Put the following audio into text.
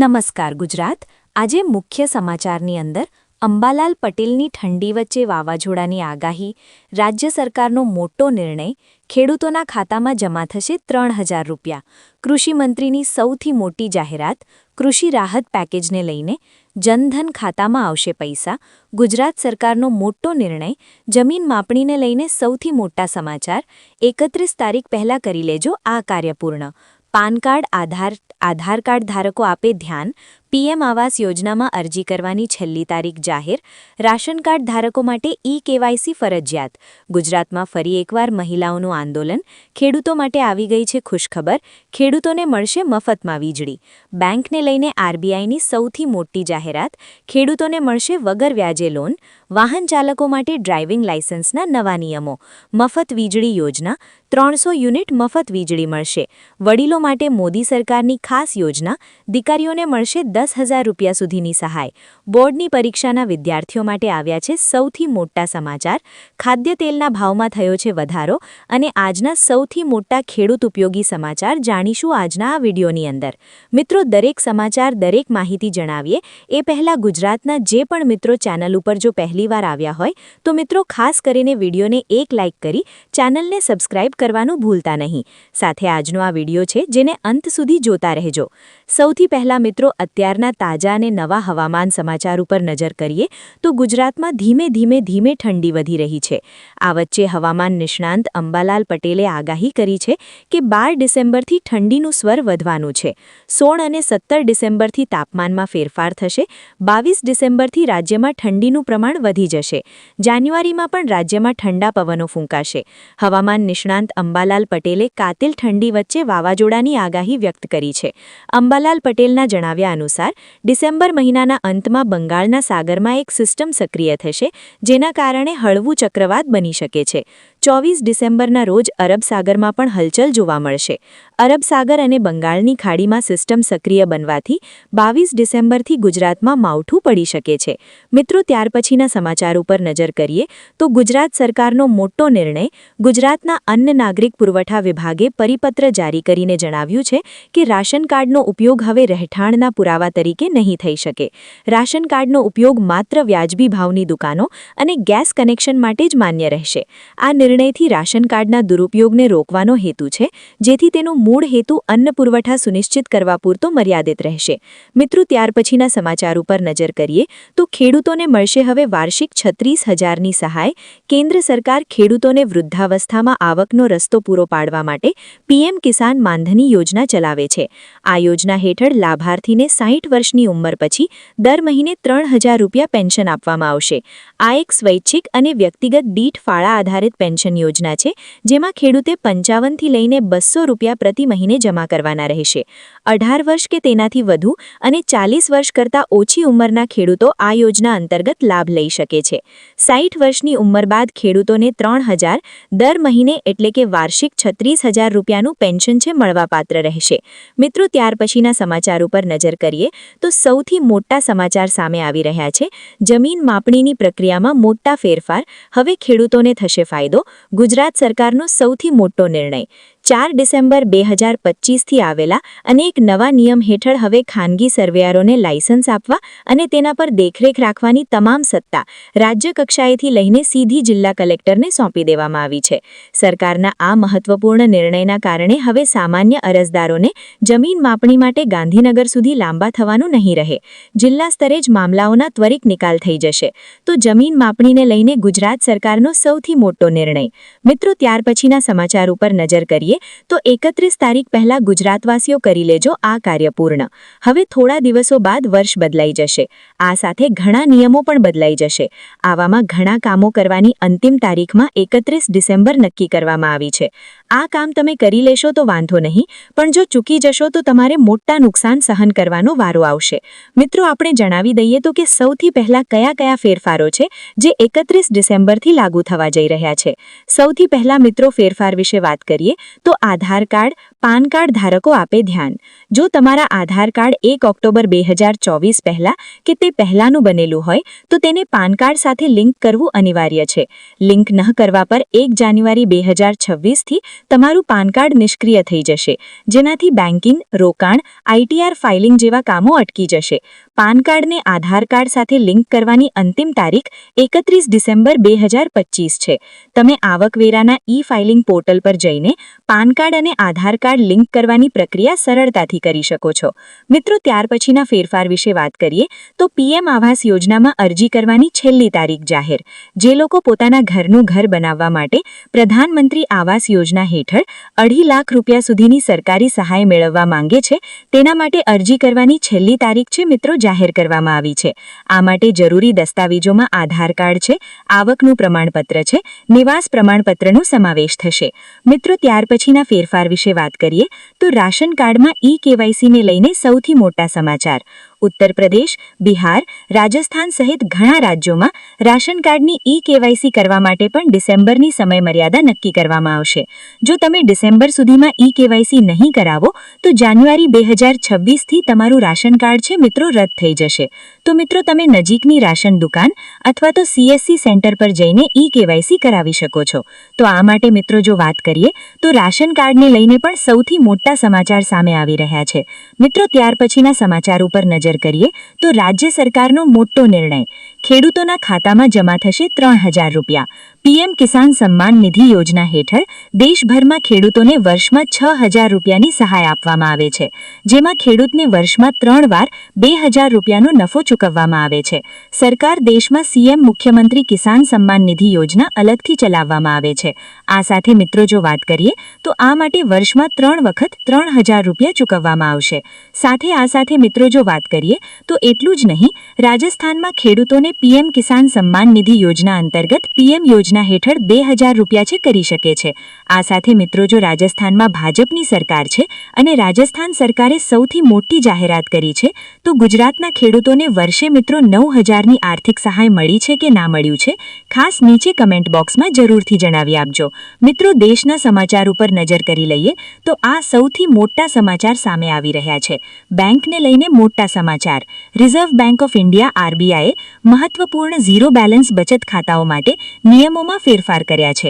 નમસ્કાર ગુજરાત. આજે મુખ્ય સમાચારની અંદર અંબાલાલ પટેલની ઠંડી વચ્ચે વાવાઝોડાની આગાહી. રાજ્ય સરકારનો મોટો નિર્ણય, ખેડૂતોના ખાતામાં જમા થશે ત્રણ હજાર રૂપિયા. કૃષિમંત્રીની સૌથી મોટી જાહેરાત, કૃષિ રાહત પેકેજને લઈને જનધન ખાતામાં આવશે પૈસા. ગુજરાત સરકારનો મોટો નિર્ણય, જમીન માપણીને લઈને સૌથી મોટા સમાચાર. એકત્રીસ તારીખ પહેલાં કરી લેજો આ કાર્ય પૂર્ણ. પાન કાર્ડ, આધાર આધાર કાર્ડ ધારકો આપે ધ્યાન, પીએમ આવાસ યોજનામાં અરજી કરવાની છેલ્લી તારીખ જાહેર, રાશન કાર્ડ ધારકો માટે ઈ કેવાયસી ફરજિયાત. ગુજરાતમાં ફરી એકવાર મહિલાઓનું આંદોલન, ખેડૂતો માટે આવી ગઈ છે ખુશખબર, ખેડૂતોને મળશે મફતમાં વીજળી. બેંકને લઈને આરબીઆઈની સૌથી મોટી જાહેરાત, ખેડૂતોને મળશે વગર વ્યાજે લોન વાહન ચાલકો માટે ડ્રાઇવિંગ લાયસન્સના નવા નિયમો. મફત વીજળી યોજના. ત્રણસો યુનિટ મફત વીજળી મળશે. વડીલો માટે મોદી સરકારની ખાસ યોજના. દીકરીઓને મળશે દસ હજાર રૂપિયા સુધીની સહાય. બોર્ડની પરીક્ષાના વિદ્યાર્થીઓ માટે આવ્યા છે સૌથી મોટા સમાચાર. ખાદ્ય તેલના ભાવમાં થયો છે વધારો અને આજના સૌથી મોટા ખેડૂત ઉપયોગી સમાચાર જાણીશું આજના આ વિડીયોની અંદર. મિત્રો, દરેક સમાચાર, દરેક માહિતી જણાવીએ. એ પહેલાં ગુજરાતના જે પણ મિત્રો ચેનલ ઉપર જો પહેલીવાર આવ્યા હોય, તો મિત્રો ખાસ કરીને વિડીયોને એક લાઇક કરી ચેનલને સબસ્ક્રાઇબ કરવાનું ભૂલતા નહીં. સાથે આજનો આ વીડિયો છે જેને અંત સુધી જોતા રહેજો. સૌથી પહેલાં મિત્રો અત્યારના તાજા અને નવા હવામાન સમાચાર ઉપર નજર કરીએ, તો ગુજરાતમાં ધીમે ધીમે ધીમે ઠંડી વધી રહી છે. આ વચ્ચે હવામાન નિષ્ણાંત અંબાલાલ પટેલે આગાહી કરી છે કે બાર ડિસેમ્બરથી ઠંડીનું સ્વર વધવાનું છે. સોળ અને સત્તર ડિસેમ્બરથી તાપમાનમાં ફેરફાર થશે. બાવીસ ડિસેમ્બરથી રાજ્યમાં ઠંડીનું પ્રમાણ વધી જશે. જાન્યુઆરીમાં પણ રાજ્યમાં ઠંડા પવનો ફૂંકાશે. હવામાન નિષ્ણાંત અંબાલાલ પટેલે કાતિલ ઠંડી વચ્ચે વાવાઝોડાની આગાહી વ્યક્ત કરી છે. અંબાલાલ પટેલના જણાવ્યા અનુસાર, ડિસેમ્બર મહિનાના અંતમાં બંગાળના સાગરમાં એક સિસ્ટમ સક્રિય થશે, જેના કારણે હળવું ચક્રવાત બની શકે છે. ચોવીસ ડિસેમ્બરના રોજ અરબ સાગરમાં પણ હલચલ જોવા મળશે. અરબ સાગર અને બંગાળની ખાડીમાં સિસ્ટમ સક્રિય બનવાથી બાવીસ ડિસેમ્બરથી ગુજરાતમાં માવઠું પડી શકે છે. મિત્રો, ત્યાર પછીના સમાચાર ઉપર નજર કરીએ તો ગુજરાત સરકારનો મોટો નિર્ણય ગુજરાતના અન્ન નાગરિક પુરવઠા વિભાગે પરિપત્ર જારી કરીને જણાવ્યું છે કે રાશન કાર્ડનો ઉપયોગ હવે રહેઠાણના પુરાવા તરીકે નહીં થઈ શકે. રાશન કાર્ડનો ઉપયોગ માત્ર વ્યાજબી ભાવની દુકાનો અને ગેસ કનેક્શન માટે જ માન્ય રહેશે. આ નિર્ણયથી રાશન કાર્ડના દુરુપયોગને રોકવાનો હેતુ છે, જેથી તેનો મૂળ હેતુ અન્ન પુરવઠા સુનિશ્ચિત કરવા પૂરતો મર્યાદિત રહેશે. મિત્રો, ત્યાર પછીના સમાચાર ઉપર નજર કરીએ, તો ખેડૂતોને મળશે હવે વાર્ષિક છત્રીસ હજારની સહાય. કેન્દ્ર સરકાર ખેડૂતોને વૃદ્ધાવસ્થામાં આવકનો રસ્તો પૂરો પાડવા માટે પીએમ કિસાન માનધની યોજના ચલાવે છે. આ યોજના હેઠળ લાભાર્થીને સાહીઠ વર્ષની ઉંમર પછી દર મહિને ત્રણ રૂપિયા પેન્શન આપવામાં આવશે. આ એક સ્વૈચ્છિક અને વ્યક્તિગત દીઠ ફાળા આધારિત પેન્શન યોજના છે, જેમાં ખેડૂતે પંચાવનથી લઈને બસો રૂપિયા પ્રતિ મહિને જમા કરવાના રહેશે. અઢાર વર્ષ કે તેનાથી વધુ અને ચાલીસ વર્ષ કરતાં ઓછી ઉંમરના ખેડૂતો આ યોજના અંતર્ગત લાભ લઈ શકે છે. સાઠ વર્ષની ઉંમર બાદ ખેડૂતોને ત્રણ દર મહિને એટલે કે વાર્ષિક છત્રીસ હજાર રૂપિયાનું પેન્શન છે મળવાપાત્ર રહેશે. મિત્રો, ત્યાર પછીના સમાચાર ઉપર નજર કરીએ, તો સૌથી મોટા સમાચાર સામે આવી રહ્યા છે. જમીન માપણીની પ્રક્રિયામાં મોટા ફેરફાર, હવે ખેડૂતોને થશે ફાયદો. ગુજરાત સરકારનો સૌથી મોટો નિર્ણય. ચાર ડિસેમ્બર બે હજાર પચીસથી આવેલા અને એક નવા નિયમ હેઠળ હવે ખાનગી સર્વેયરોને લાયસન્સ આપવા અને તેના પર દેખરેખ રાખવાની તમામ સત્તા રાજ્ય કક્ષાએથી લઈને સીધી જિલ્લા કલેક્ટરને સોંપી દેવામાં આવી છે. સરકારના આ મહત્વપૂર્ણ નિર્ણયના કારણે હવે સામાન્ય અરજદારોને જમીન માપણી માટે ગાંધીનગર સુધી લાંબા થવાનું નહીં રહે. જિલ્લા સ્તરે જ મામલાઓના ત્વરિત નિકાલ થઈ જશે. તો જમીન માપણીને લઈને ગુજરાત સરકારનો સૌથી મોટો નિર્ણય. મિત્રો, ત્યાર પછીના સમાચાર ઉપર નજર કરીએ. તો એકત્રીસ તારીખ પહેલા ગુજરાતવાસીઓ કરી લેજો આ કાર્ય પૂર્ણ. હવે થોડા દિવસો બાદ વર્ષ બદલાઈ જશે. આ સાથે ઘણા નિયમો પણ બદલાઈ જશે. આવામાં ઘણા કામો કરવાની અંતિમ તારીખમાં એકત્રીસ ડિસેમ્બર નક્કી કરવામાં આવી છે. આ કામ તમે કરી લેશો તો વાંધો નહીં, પણ જો ચૂકી જશો તો તમારે મોટા નુકસાન સહન કરવાનો વારો આવશે. મિત્રો, આપણે જણાવી દઈએ તો કે સૌથી પહેલા કયા કયા ફેરફારો છે જે એકત્રીસ ડિસેમ્બરથી લાગુ થવા જઈ રહ્યા છે. સૌથી પહેલા મિત્રો ફેરફાર વિશે વાત કરીએ તો આધાર કાર્ડ પાન કાર્ડ ધારકો આપે ધ્યાન. જો તમારા આધાર કાર્ડ એક ઓક્ટોબર બે હજાર ચોવીસ પહેલાં કે તે પહેલાંનું બનેલું હોય, તો તેને પાન કાર્ડ સાથે લિંક કરવું અનિવાર્ય છે. લિંક ન કરવા પર એક જાન્યુઆરી બે હજાર છવ્વીસથી તમારું પાન કાર્ડ નિષ્ક્રિય થઈ જશે. જેનાથી બેન્કિંગ રોકાણ આઈટીઆર ફાઇલિંગ જેવા કામો અટકી જશે. પાન કાર્ડને આધાર કાર્ડ સાથે લિંક કરવાની અંતિમ તારીખ એકત્રીસ ડિસેમ્બર બે હજાર પચીસ છે. તમે આવકવેરાના ઈ ફાઇલિંગ પોર્ટલ પર જઈને પાન કાર્ડ અને આધાર કાર્ડ લિંક કરવાની પ્રક્રિયા સરળતાથી કરી શકો છો. મિત્રો, ત્યાર પછીના ફેરફાર વિશે વાત કરીએ, તો પીએમ આવાસ યોજનામાં અરજી કરવાની છેલ્લી તારીખ જાહેર. જે લોકો પોતાના ઘરનું ઘર બનાવવા માટે પ્રધાનમંત્રી આવાસ યોજના હેઠળ અઢી લાખ રૂપિયા સુધીની સરકારી સહાય મેળવવા માંગે છે, તેના માટે અરજી કરવાની છેલ્લી તારીખ છે મિત્રો જાહેર કરવામાં આવી છે. આ માટે જરૂરી દસ્તાવેજોમાં આધાર કાર્ડ છે, આવકનું પ્રમાણપત્ર છે, નિવાસ પ્રમાણપત્રનો સમાવેશ થશે. મિત્રો, ત્યાર પછીના ફેરફાર વિશે વાત કરીએ તો રાશન કાર્ડમાં ઈ કેવાયસીને લઈને સૌથી મોટા સમાચાર. ઉત્તર પ્રદેશ, બિહાર, રાજસ્થાન સહિત ઘણા રાજ્યોમાં રાશન કાર્ડની ઈ કેવાયસી કરવા માટે પણ ડિસેમ્બરની સમયમર્યાદા નક્કી કરવામાં આવશે. જો તમે ડિસેમ્બર સુધીમાં ઈ કેવાયસી નહીં કરાવો, તો જાન્યુઆરી બે હજાર છવ્વીસથી તમારું રાશન કાર્ડ છે મિત્રો રદ થઈ જશે. તો મિત્રો તમે નજીકની રાશન દુકાન અથવા તો સીએસસી સેન્ટર પર જઈને ઈ કેવાયસી કરાવી શકો છો. તો આ માટે મિત્રો જો વાત કરીએ, તો રાશન કાર્ડને લઈને પણ સૌથી મોટા સમાચાર સામે આવી રહ્યા છે. મિત્રો ત્યાર પછીના સમાચાર ઉપર નજર કરીએ તો રાજ્ય સરકારનો મોટો નિર્ણય. ખેડૂતોના ખાતામાં જમા થશે ત્રણ હજાર રૂપિયા. પીએમ કિસાન સન્માન નિધિ યોજના હેઠળ દેશભરમાં ખેડૂતોને વર્ષમાં છ હજાર રૂપિયાની સહાય આપવામાં આવે છે, જેમાં ખેડૂતને વર્ષમાં ત્રણ વાર બે હજાર રૂપિયાનો નફો ચૂકવવામાં આવે છે. સરકાર દેશમાં સીએમ મુખ્યમંત્રી કિસાન સન્માન નિધિ યોજના અલગથી ચલાવવામાં આવે છે. આ સાથે મિત્રો જો વાત કરીએ, તો આ માટે વર્ષમાં ત્રણ વખત ત્રણ હજાર રૂપિયા ચૂકવવામાં આવશે. સાથે આ સાથે મિત્રો જો વાત કરીએ, તો એટલું જ નહીં, રાજસ્થાનમાં ખેડૂતોને પીએમ કિસાન સન્માન નિધિ યોજના અંતર્ગત પીએમ યોજના હેઠળ બે હજાર રૂપિયા છે કરી શકે છે. આ સાથે મિત્રો, જો રાજસ્થાનમાં ભાજપની સરકાર છે અને રાજસ્થાન સરકારે સૌથી મોટી જાહેરાત કરી છે, તો ગુજરાતના ખેડૂતોને વર્ષે મિત્રો નવ હજારની આર્થિક સહાય મળી છે કે ના મળ્યું છે, ખાસ નીચે કમેન્ટ બોક્સમાં જરૂરથી જણાવી આપજો. મિત્રો, દેશના સમાચાર ઉપર નજર કરી લઈએ, તો આ સૌથી મોટા સમાચાર સામે આવી રહ્યા છે. બેંકને લઈને મોટા સમાચાર. રિઝર્વ બેંક ઓફ ઇન્ડિયા, આરબીઆઈએ મહત્વપૂર્ણ ઝીરો બેલેન્સ બચત ખાતાઓ માટે નિયમોમાં ફેરફાર કર્યા છે.